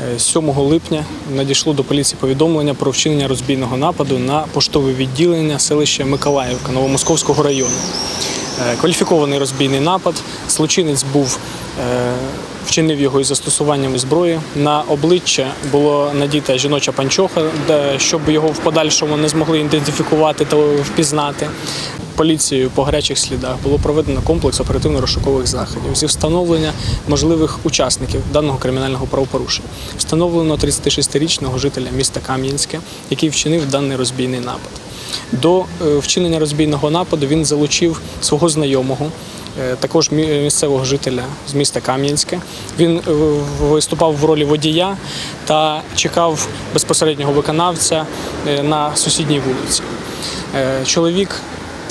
Е, 7 липня надійшло до поліції повідомлення про вчинення розбійного нападу на поштове відділення селища Миколаївка Новомосковського району. Е, Кваліфікований розбійний напад. Злочинець був е, вчинив його із застосуванням зброї. На обличчя було надіта жіноча панчоха, щоб його в подальшому не змогли ідентифікувати та впізнати. Поліцією по гарячих слідах було проведено комплекс оперативно-розшукових заходів зі встановлення можливих учасників даного кримінального правопорушення. Встановлено 36-річного жителя міста Кам'янське, який вчинив даний розбійний напад. До е, вчинення розбійного нападу він залучив свого знайомого, е, також місцевого жителя з міста Кам'янське. Він е, виступав в ролі водія та чекав безпосереднього виконавця на сусідній вулиці. Чоловік,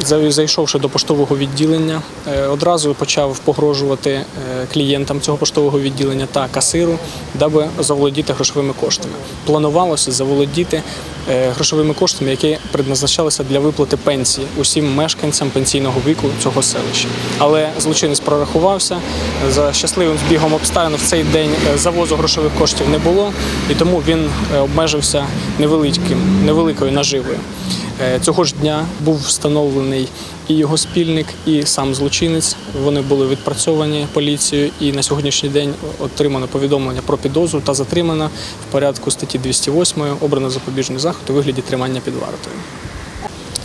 зайшовши до поштового відділення, е, одразу почав погрожувати е, клієнтам цього поштового відділення та касиру, даби заволодіти грошовими коштами. Планувалося заволодіти е, грошовими коштами, які предназначалися для виплати пенсії усім мешканцям пенсійного віку цього селища. Але злочинець прорахувався за щасливим збігом обставин. В цей день завозу грошових коштів не було, і тому він обмежився невеличким, невеликою наживою. Е, Цього ж дня був встановлений і його спільник, і сам злочинець. Вони були відпрацьовані поліцією, і на сьогоднішній день отримано повідомлення про підозру та затримано в порядку статті 208 обрано запобіжний заход у вигляді тримання під вартою.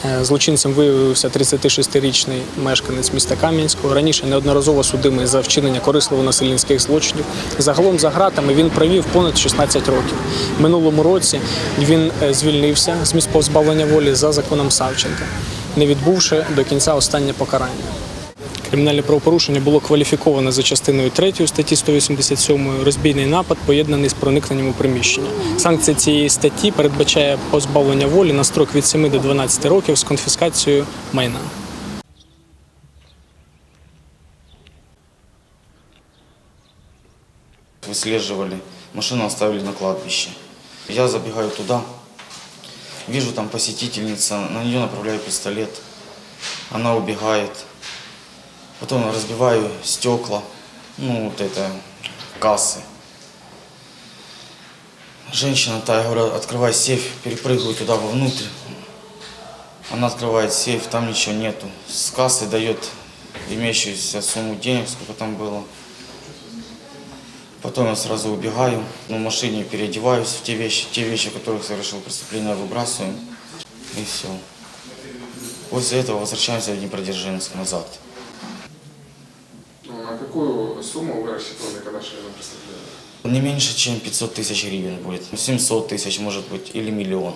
Е, Злочинцем виявився 36-річний мешканець міста Кам'янського. Раніше неодноразово судимий за вчинення корисливо-насильницьких злочинів. Загалом за ґратами він провів понад 16 років. Минулому році він е, звільнився з місць позбавлення волі за законом Савченка, не відбувши до кінця останнє покарання. Кримінальне правопорушення було кваліфіковане за частиною 3 статті 187 розбійний напад, поєднаний з проникненням у приміщення. Санкція цієї статті передбачає позбавлення волі на строк від 7 до 12 років з конфіскацією майна. Выслеживали, машину оставили на кладбище. Я забегаю туда, вижу там посетительница, на нее направляю пистолет. Она убегает. Потом разбиваю стекла, ну вот это, кассы. Женщина, та, я говорю, открывай сейф, перепрыгиваю туда вовнутрь. Она открывает сейф, там ничего нету. С кассы дает имеющуюся сумму денег, сколько там было. Потом я сразу убегаю, на машине переодеваюсь в те вещи, те вещи, которых совершил преступление, выбрасываем. И все. После этого возвращаемся в Днепродзержинск назад. Ну, на какую сумму вы рассчитывали, когда шли на преступление? Не меньше, чем 500 тысяч гривен будет. 700 тысяч, может быть, или миллион.